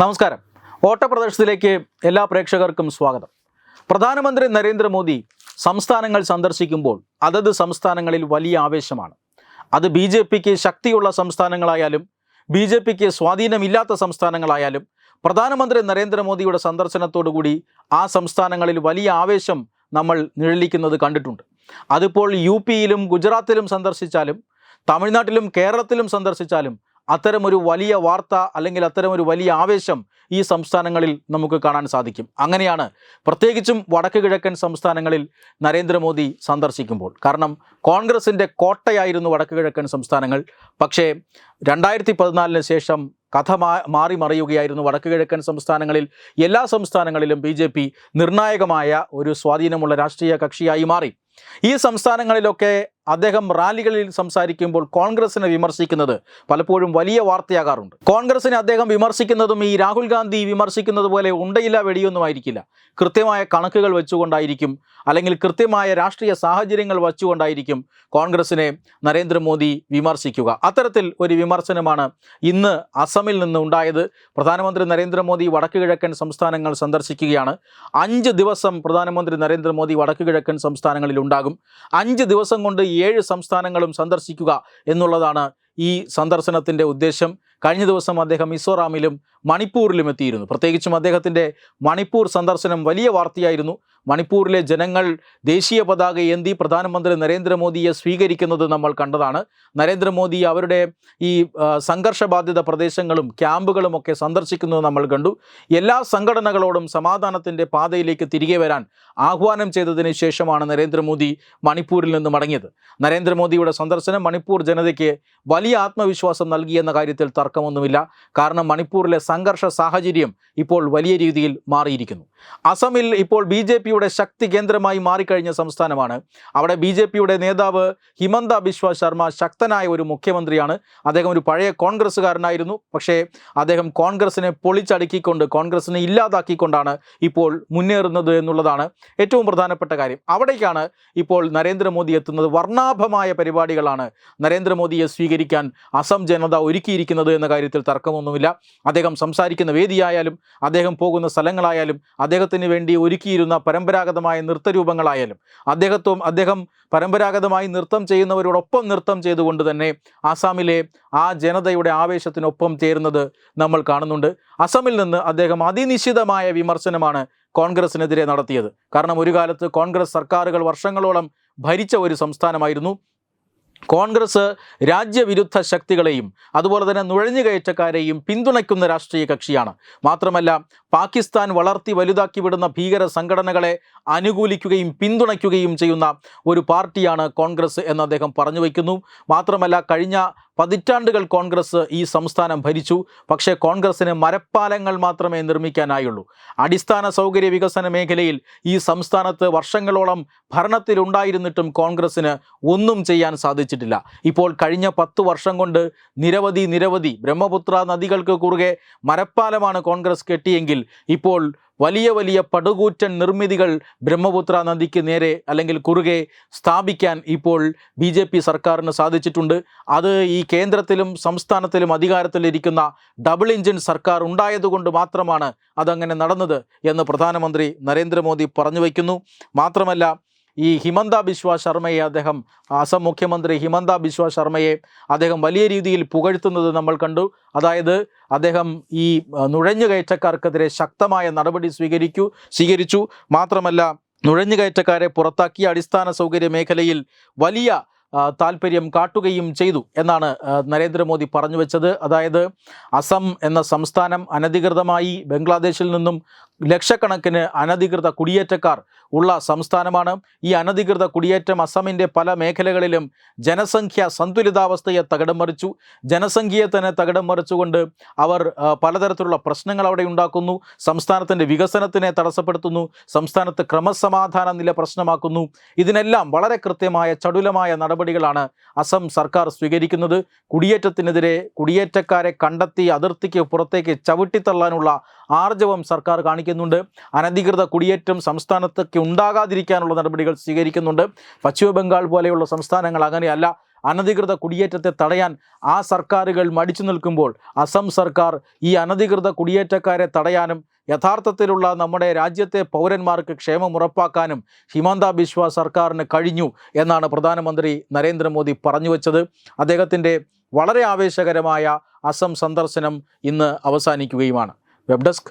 നമസ്കാരം. ഓട്ടപ്രദേശത്തിലേക്ക് എല്ലാ പ്രേക്ഷകർക്കും സ്വാഗതം. പ്രധാനമന്ത്രി നരേന്ദ്രമോദി സംസ്ഥാനങ്ങൾ സന്ദർശിക്കുമ്പോൾ അതത് സംസ്ഥാനങ്ങളിൽ വലിയ ആവേശമാണ്. അത് ബി ജെ പിക്ക് ശക്തിയുള്ള സംസ്ഥാനങ്ങളായാലും ബി ജെ പിക്ക് സ്വാധീനമില്ലാത്ത സംസ്ഥാനങ്ങളായാലും പ്രധാനമന്ത്രി നരേന്ദ്രമോദിയുടെ സന്ദർശനത്തോടുകൂടി ആ സംസ്ഥാനങ്ങളിൽ വലിയ ആവേശം നമ്മൾ നിഴലിക്കുന്നത് കണ്ടിട്ടുണ്ട്. അതിപ്പോൾ യു പിയിലും ഗുജറാത്തിലും സന്ദർശിച്ചാലും തമിഴ്നാട്ടിലും കേരളത്തിലും സന്ദർശിച്ചാലും അത്തരമൊരു വലിയ വാർത്ത അല്ലെങ്കിൽ അത്തരമൊരു വലിയ ആവേശം ഈ സംസ്ഥാനങ്ങളിൽ നമുക്ക് കാണാൻ സാധിക്കും. അങ്ങനെയാണ് പ്രത്യേകിച്ചും വടക്ക് കിഴക്കൻ സംസ്ഥാനങ്ങളിൽ നരേന്ദ്രമോദി സന്ദർശിക്കുമ്പോൾ. കാരണം കോൺഗ്രസിന്റെ കോട്ടയായിരുന്നു വടക്ക് കിഴക്കൻ സംസ്ഥാനങ്ങൾ. പക്ഷേ രണ്ടായിരത്തി പതിനാലിന് ശേഷം കഥ മാറി മറിയുകയായിരുന്നു വടക്ക് കിഴക്കൻ സംസ്ഥാനങ്ങളിൽ. എല്ലാ സംസ്ഥാനങ്ങളിലും ബി ജെ പി നിർണായകമായ ഒരു സ്വാധീനമുള്ള രാഷ്ട്രീയ കക്ഷിയായി മാറി. ഈ സംസ്ഥാനങ്ങളിലൊക്കെ അദ്ദേഹം റാലികളിൽ സംസാരിക്കുമ്പോൾ കോൺഗ്രസിനെ വിമർശിക്കുന്നത് പലപ്പോഴും വലിയ വാർത്തയാകാറുണ്ട്. കോൺഗ്രസിനെ അദ്ദേഹം വിമർശിക്കുന്നതും ഈ രാഹുൽ ഗാന്ധി വിമർശിക്കുന്നത് പോലെ ഉണ്ടയില്ല വെടിയൊന്നും ആയിരിക്കില്ല. കൃത്യമായ കണക്കുകൾ വെച്ചുകൊണ്ടായിരിക്കും അല്ലെങ്കിൽ കൃത്യമായ രാഷ്ട്രീയ സാഹചര്യങ്ങൾ വച്ചുകൊണ്ടായിരിക്കും കോൺഗ്രസിനെ നരേന്ദ്രമോദി വിമർശിക്കുക. അത്തരത്തിൽ ഒരു വിമർശനമാണ് ഇന്ന് അസമിൽ നിന്ന് ഉണ്ടായത്. പ്രധാനമന്ത്രി നരേന്ദ്രമോദി വടക്കു കിഴക്കൻ സംസ്ഥാനങ്ങൾ സന്ദർശിക്കുകയാണ്. അഞ്ച് ദിവസം പ്രധാനമന്ത്രി നരേന്ദ്രമോദി വടക്കു കിഴക്കൻ സംസ്ഥാനങ്ങളിൽ ഉണ്ടാകും. അഞ്ച് ദിവസം കൊണ്ട് ഏഴ് സംസ്ഥാനങ്ങളും സന്ദർശിക്കുക എന്നുള്ളതാണ് ഈ സന്ദർശനത്തിന്റെ ഉദ്ദേശം. കഴിഞ്ഞ ദിവസം അദ്ദേഹം മിസോറാമിലും മണിപ്പൂരിലും എത്തിയിരുന്നു. പ്രത്യേകിച്ചും അദ്ദേഹത്തിന്റെ മണിപ്പൂർ സന്ദർശനം വലിയ വാർത്തയായിരുന്നു. മണിപ്പൂരിലെ ജനങ്ങൾ ദേശീയ പതാക ഏന്തി പ്രധാനമന്ത്രി നരേന്ദ്രമോദിയെ സ്വീകരിക്കുന്നത് നമ്മൾ കണ്ടതാണ്. നരേന്ദ്രമോദി അവരുടെ ഈ സംഘർഷബാധിത പ്രദേശങ്ങളും ക്യാമ്പുകളും ഒക്കെ സന്ദർശിക്കുന്നത് നമ്മൾ കണ്ടു. എല്ലാ സംഘടനകളോടും സമാധാനത്തിന്റെ പാതയിലേക്ക് തിരികെ വരാൻ ആഹ്വാനം ചെയ്തതിന് ശേഷമാണ് നരേന്ദ്രമോദി മണിപ്പൂരിൽ നിന്ന് മടങ്ങിയത്. നരേന്ദ്രമോദിയുടെ സന്ദർശനം മണിപ്പൂർ ജനതയ്ക്ക് വലിയ ആത്മവിശ്വാസം നൽകിയെന്ന കാര്യത്തിൽ തർക്കമൊന്നുമില്ല. കാരണം മണിപ്പൂരിലെ സംഘർഷ സാഹചര്യം ഇപ്പോൾ വലിയ രീതിയിൽ മാറിയിരിക്കുന്നു. അസമിൽ ഇപ്പോൾ ബി ജെ ശക്തി കേന്ദ്രമായി മാറിക്കഴിഞ്ഞ സംസ്ഥാനമാണ്. അവിടെ ബി ജെ പിയുടെ നേതാവ് ഹിമന്ത ബിശ്വ ശർമ്മ ശക്തനായ ഒരു മുഖ്യമന്ത്രിയാണ്. അദ്ദേഹം ഒരു പഴയ കോൺഗ്രസ്സുകാരനായിരുന്നു. പക്ഷേ അദ്ദേഹം കോൺഗ്രസിനെ പൊളിച്ചടുക്കിക്കൊണ്ട് കോൺഗ്രസിനെ ഇല്ലാതാക്കിക്കൊണ്ടാണ് ഇപ്പോൾ മുന്നേറുന്നത് എന്നുള്ളതാണ് ഏറ്റവും പ്രധാനപ്പെട്ട കാര്യം. അവിടേക്കാണ് ഇപ്പോൾ നരേന്ദ്രമോദി എത്തുന്നത്. വർണാഭമായ പരിപാടികളാണ് നരേന്ദ്രമോദിയെ സ്വീകരിക്കാൻ അസം ജനത ഒരുക്കിയിരിക്കുന്നത് എന്ന കാര്യത്തിൽ തർക്കമൊന്നുമില്ല. അദ്ദേഹം സംസാരിക്കുന്ന വേദിയായാലും അദ്ദേഹം പോകുന്ന സ്ഥലങ്ങളായാലും അദ്ദേഹത്തിന് വേണ്ടി ഒരുക്കിയിരുന്ന പരമ്പരാഗതമായ നൃത്തരൂപങ്ങളായാലും അദ്ദേഹത്വം അദ്ദേഹം പരമ്പരാഗതമായി നൃത്തം ചെയ്യുന്നവരോടൊപ്പം നൃത്തം ചെയ്തുകൊണ്ട് തന്നെ ആസാമിലെ ആ ജനതയുടെ ആവേശത്തിനൊപ്പം ചേരുന്നത് നമ്മൾ കാണുന്നുണ്ട്. അസമിൽ നിന്ന് അദ്ദേഹം അതിനിശ്ചിതമായ വിമർശനമാണ് കോൺഗ്രസിനെതിരെ നടത്തിയത്. കാരണം ഒരു കാലത്ത് കോൺഗ്രസ് സർക്കാരുകൾ വർഷങ്ങളോളം ഭരിച്ച ഒരു സംസ്ഥാനമായിരുന്നു. കോൺഗ്രസ് രാജ്യവിരുദ്ധ ശക്തികളെയും അതുപോലെ തന്നെ നുഴഞ്ഞുകയറ്റക്കാരെയും പിന്തുണയ്ക്കുന്ന രാഷ്ട്രീയ കക്ഷിയാണ്. മാത്രമല്ല പാകിസ്ഥാൻ വളർത്തി വലുതാക്കി വിടുന്ന ഭീകര സംഘടനകളെ അനുകൂലിക്കുകയും പിന്തുണയ്ക്കുകയും ചെയ്യുന്ന ഒരു പാർട്ടിയാണ് കോൺഗ്രസ് എന്ന് അദ്ദേഹം പറഞ്ഞു വയ്ക്കുന്നു. മാത്രമല്ല കഴിഞ്ഞ പതിറ്റാണ്ടുകൾ കോൺഗ്രസ് ഈ സംസ്ഥാനം ഭരിച്ചു. പക്ഷേ കോൺഗ്രസിന് മരപ്പാലങ്ങൾ മാത്രമേ നിർമ്മിക്കാനായുള്ളൂ. അടിസ്ഥാന സൗകര്യ വികസന മേഖലയിൽ ഈ സംസ്ഥാനത്ത് വർഷങ്ങളോളം ഭരണത്തിലുണ്ടായിരുന്നിട്ടും കോൺഗ്രസ്സിന് ഒന്നും ചെയ്യാൻ സാധിച്ചിട്ടില്ല. ഇപ്പോൾ കഴിഞ്ഞ പത്ത് വർഷം കൊണ്ട് നിരവധി നിരവധി ബ്രഹ്മപുത്ര നദികൾക്ക് കുറുകെ മരപ്പാലമാണ് കോൺഗ്രസ് കെട്ടിയെങ്കിൽ ഇപ്പോൾ വലിയ വലിയ പടുകൂറ്റൻ നിർമ്മിതികൾ ബ്രഹ്മപുത്ര നദിക്ക് നേരെ അല്ലെങ്കിൽ കുറുകെ സ്ഥാപിക്കാൻ ഇപ്പോൾ ബി ജെ പി സർക്കാരിന് സാധിച്ചിട്ടുണ്ട്. അത് ഈ കേന്ദ്രത്തിലും സംസ്ഥാനത്തിലും അധികാരത്തിലിരിക്കുന്ന ഡബിൾ എഞ്ചിൻ സർക്കാർ ഉണ്ടായതുകൊണ്ട് മാത്രമാണ് അതങ്ങനെ നടന്നത് എന്ന് പ്രധാനമന്ത്രി നരേന്ദ്രമോദി പറഞ്ഞു വയ്ക്കുന്നു. മാത്രമല്ല ഈ ഹിമന്ത ബിശ്വ ശർമ്മയെ അദ്ദേഹം അസം മുഖ്യമന്ത്രി ഹിമന്ത ബിശ്വ ശർമ്മയെ അദ്ദേഹം വലിയ രീതിയിൽ പുകഴ്ത്തുന്നത് നമ്മൾ കണ്ടു. അതായത് അദ്ദേഹം ഈ നുഴഞ്ഞുകയറ്റക്കാർക്കെതിരെ ശക്തമായ നടപടി സ്വീകരിക്കൂ സ്വീകരിച്ചു. മാത്രമല്ല നുഴഞ്ഞുകയറ്റക്കാരെ പുറത്താക്കി അടിസ്ഥാന സൗകര്യ മേഖലയിൽ വലിയ താല്പര്യം കാട്ടുകയും ചെയ്തു എന്നാണ് നരേന്ദ്രമോദി പറഞ്ഞു വെച്ചത്. അതായത് അസം എന്ന സംസ്ഥാനം അനധികൃതമായി ബംഗ്ലാദേശിൽ നിന്നും ലക്ഷക്കണക്കിന് അനധികൃത കുടിയേറ്റക്കാർ ഉള്ള സംസ്ഥാനമാണ്. ഈ അനധികൃത കുടിയേറ്റം അസമിന്റെ പല മേഖലകളിലും ജനസംഖ്യ സന്തുലിതാവസ്ഥയെ തകിടം മറിച്ചു. ജനസംഖ്യയെ തന്നെ തകിടം മറിച്ചുകൊണ്ട് അവർ പലതരത്തിലുള്ള പ്രശ്നങ്ങൾ അവിടെ ഉണ്ടാക്കുന്നു. സംസ്ഥാനത്തിന്റെ വികസനത്തിനെ തടസ്സപ്പെടുത്തുന്നു. സംസ്ഥാനത്ത് ക്രമസമാധാന നില പ്രശ്നമാക്കുന്നു. ഇതിനെല്ലാം വളരെ കൃത്യമായ ചടുലമായ നടപടികളാണ് അസം സർക്കാർ സ്വീകരിക്കുന്നത്. കുടിയേറ്റത്തിനെതിരെ കുടിയേറ്റക്കാരെ കണ്ടെത്തി അതിർത്തിക്ക് പുറത്തേക്ക് ചവിട്ടിത്തള്ളാനുള്ള ആർജവം സർക്കാർ കാണിക്കുന്നുണ്ട് അനധികൃത കുടിയേറ്റം സംസ്ഥാനത്തൊക്കെ ഉണ്ടാകാതിരിക്കാനുള്ള നടപടികൾ സ്വീകരിക്കുന്നുണ്ട്. പശ്ചിമബംഗാൾ പോലെയുള്ള സംസ്ഥാനങ്ങൾ അങ്ങനെയല്ല. അനധികൃത കുടിയേറ്റത്തെ തടയാൻ ആ സർക്കാരുകൾ മടിച്ചു നിൽക്കുമ്പോൾ അസം സർക്കാർ ഈ അനധികൃത കുടിയേറ്റക്കാരെ തടയാനും യഥാർത്ഥത്തിലുള്ള നമ്മുടെ രാജ്യത്തെ പൗരന്മാർക്ക് ക്ഷേമം ഉറപ്പാക്കാനും ഹിമന്ത ബിശ്വ സർക്കാരിന് കഴിഞ്ഞു എന്നാണ് പ്രധാനമന്ത്രി നരേന്ദ്രമോദി പറഞ്ഞു വച്ചത്. അദ്ദേഹത്തിന്റെ വളരെ ആവേശകരമായ അസം സന്ദർശനം ഇന്ന് അവസാനിക്കുകയുമാണ്. Web desk